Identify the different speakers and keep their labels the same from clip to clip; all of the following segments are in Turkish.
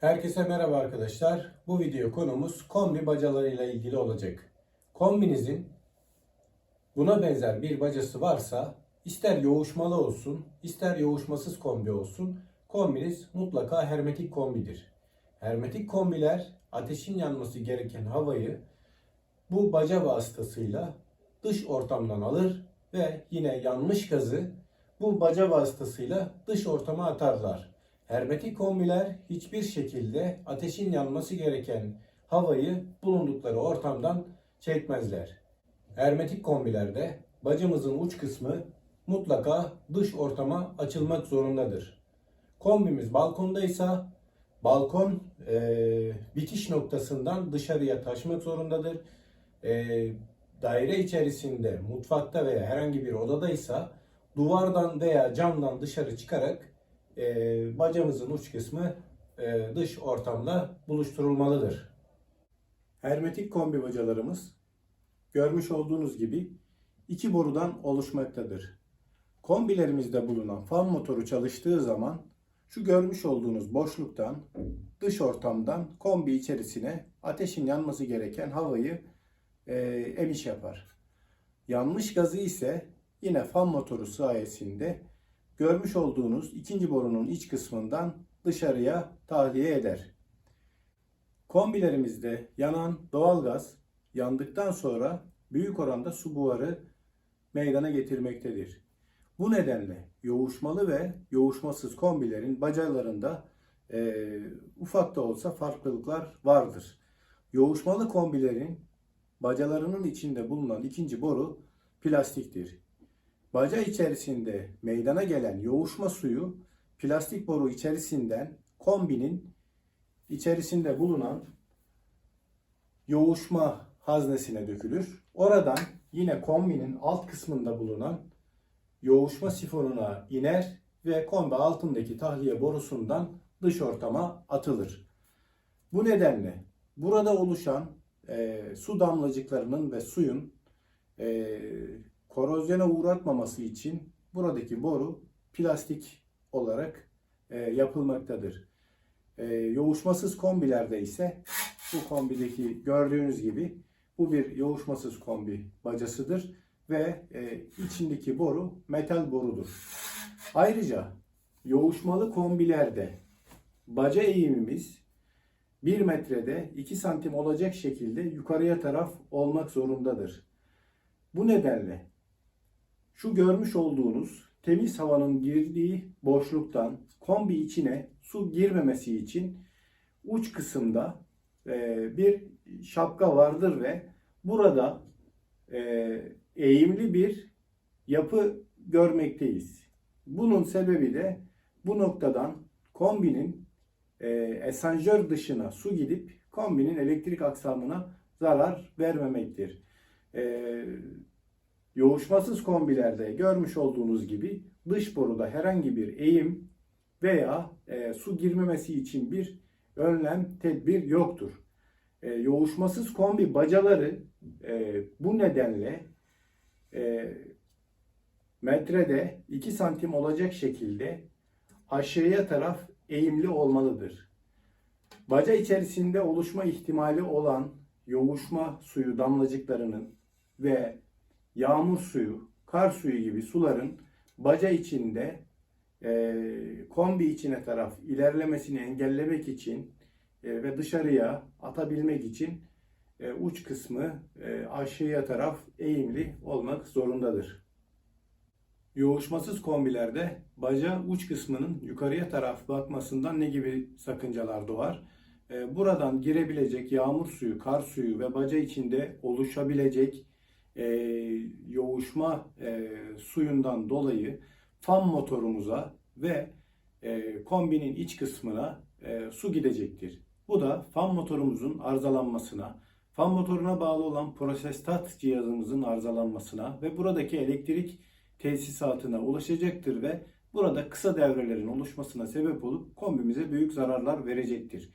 Speaker 1: Herkese merhaba arkadaşlar. Bu video konumuz kombi bacalarıyla ilgili olacak. Kombinizin buna benzer bir bacası varsa ister yoğuşmalı olsun, ister yoğuşmasız kombi olsun, kombiniz mutlaka hermetik kombidir. Hermetik kombiler ateşin yanması gereken havayı bu baca vasıtasıyla dış ortamdan alır ve yine yanmış gazı bu baca vasıtasıyla dış ortama atarlar. Hermetik kombiler hiçbir şekilde ateşin yanması gereken havayı bulundukları ortamdan çekmezler. Hermetik kombilerde bacamızın uç kısmı mutlaka dış ortama açılmak zorundadır. Kombimiz balkondaysa balkon eee, bitiş noktasından dışarıya taşmak zorundadır. Eee, daire içerisinde mutfakta veya herhangi bir odadaysa duvardan veya camdan dışarı çıkarak e, bacamızın uç kısmı e, dış ortamda buluşturulmalıdır. Hermetik kombi bacalarımız görmüş olduğunuz gibi iki borudan oluşmaktadır. Kombilerimizde bulunan fan motoru çalıştığı zaman şu görmüş olduğunuz boşluktan dış ortamdan kombi içerisine ateşin yanması gereken havayı e, emiş yapar. Yanmış gazı ise yine fan motoru sayesinde görmüş olduğunuz ikinci borunun iç kısmından dışarıya tahliye eder. Kombilerimizde yanan doğalgaz yandıktan sonra büyük oranda su buharı meydana getirmektedir. Bu nedenle yoğuşmalı ve yoğuşmasız kombilerin bacalarında eee, ufak da olsa farklılıklar vardır. Yoğuşmalı kombilerin bacalarının içinde bulunan ikinci boru plastiktir. Baca içerisinde meydana gelen yoğuşma suyu plastik boru içerisinden kombinin içerisinde bulunan yoğuşma haznesine dökülür. Oradan yine kombinin alt kısmında bulunan yoğuşma sifonuna iner ve kombi altındaki tahliye borusundan dış ortama atılır. Bu nedenle burada oluşan e, su damlacıklarının ve suyun e, korozyona uğratmaması için buradaki boru plastik olarak e, yapılmaktadır. E, yoğuşmasız kombilerde ise bu kombideki gördüğünüz gibi bu bir yoğuşmasız kombi bacasıdır ve e, içindeki boru metal borudur. Ayrıca yoğuşmalı kombilerde baca eğimimiz 1 metrede 2 santim olacak şekilde yukarıya taraf olmak zorundadır. Bu nedenle şu görmüş olduğunuz temiz havanın girdiği boşluktan kombi içine su girmemesi için uç kısımda e, bir şapka vardır ve burada e, eğimli bir yapı görmekteyiz. Bunun sebebi de bu noktadan kombinin e, esanjör dışına su gidip kombinin elektrik aksamına zarar vermemektir. Yoğuşmasız kombilerde görmüş olduğunuz gibi dış boruda herhangi bir eğim veya e, su girmemesi için bir önlem, tedbir yoktur. E, yoğuşmasız kombi bacaları e, bu nedenle e, metrede 2 santim olacak şekilde aşağıya taraf eğimli olmalıdır. Baca içerisinde oluşma ihtimali olan yoğuşma suyu damlacıklarının ve yağmur suyu, kar suyu gibi suların baca içinde e, kombi içine taraf ilerlemesini engellemek için e, ve dışarıya atabilmek için e, uç kısmı e, aşağıya taraf eğimli olmak zorundadır. Yoğuşmasız kombilerde baca uç kısmının yukarıya taraf bakmasından ne gibi sakıncalar doğar? E, buradan girebilecek yağmur suyu, kar suyu ve baca içinde oluşabilecek e, yoğuşma e, suyundan dolayı fan motorumuza ve e, kombinin iç kısmına e, su gidecektir. Bu da fan motorumuzun arızalanmasına, fan motoruna bağlı olan prosestat cihazımızın arızalanmasına ve buradaki elektrik tesisatına ulaşacaktır ve burada kısa devrelerin oluşmasına sebep olup kombimize büyük zararlar verecektir.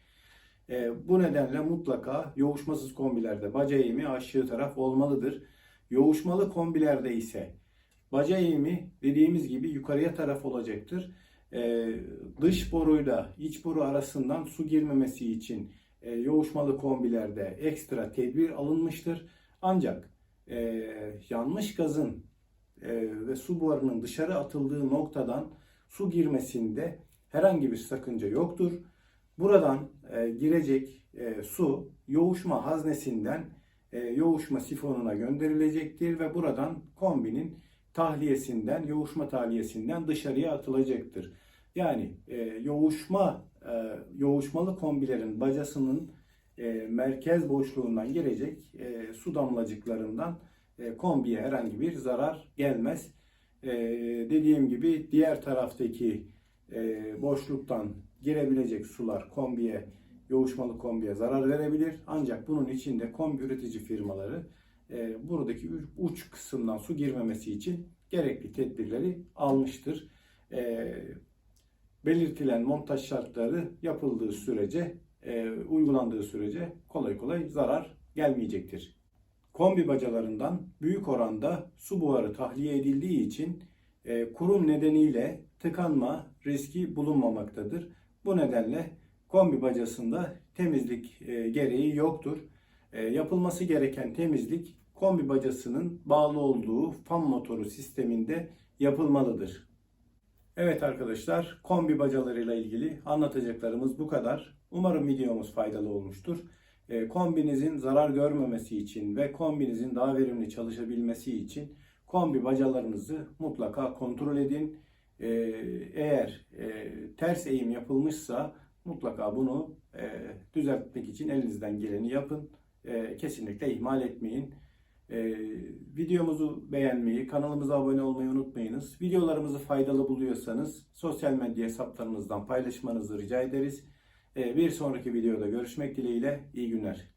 Speaker 1: E, bu nedenle mutlaka yoğuşmasız kombilerde baca eğimi aşağı taraf olmalıdır. Yoğuşmalı kombilerde ise baca eğimi dediğimiz gibi yukarıya taraf olacaktır. e, dış boruyla iç boru arasından su girmemesi için e, yoğuşmalı kombilerde ekstra tedbir alınmıştır. Ancak e, yanmış gazın e, ve su buharının dışarı atıldığı noktadan su girmesinde herhangi bir sakınca yoktur. Buradan e, girecek e, su yoğuşma haznesinden yoğuşma sifonuna gönderilecektir ve buradan kombinin tahliyesinden, yoğuşma tahliyesinden dışarıya atılacaktır. Yani e, yoğuşma e, yoğuşmalı kombilerin bacasının e, merkez boşluğundan girecek e, su damlacıklarından e, kombiye herhangi bir zarar gelmez. E, dediğim gibi diğer taraftaki e, boşluktan girebilecek sular kombiye, yoğuşmalı kombiye zarar verebilir. Ancak bunun için de kombi üretici firmaları e, buradaki uç kısımdan su girmemesi için gerekli tedbirleri almıştır. E, belirtilen montaj şartları yapıldığı sürece, e, uygulandığı sürece kolay kolay zarar gelmeyecektir. Kombi bacalarından büyük oranda su buharı tahliye edildiği için e, kurum nedeniyle tıkanma riski bulunmamaktadır. Bu nedenle kombi bacasında temizlik e, gereği yoktur. E, yapılması gereken temizlik kombi bacasının bağlı olduğu fan motoru sisteminde yapılmalıdır. Evet arkadaşlar, kombi bacalarıyla ilgili anlatacaklarımız bu kadar. Umarım videomuz faydalı olmuştur. E, kombinizin zarar görmemesi için ve kombinizin daha verimli çalışabilmesi için kombi bacalarınızı mutlaka kontrol edin. Eğer ters eğim yapılmışsa mutlaka bunu e, düzeltmek için elinizden geleni yapın. E, kesinlikle ihmal etmeyin. E, videomuzu beğenmeyi, kanalımıza abone olmayı unutmayınız. Videolarımızı faydalı buluyorsanız sosyal medya hesaplarımızdan paylaşmanızı rica ederiz. E, bir sonraki videoda görüşmek dileğiyle iyi günler.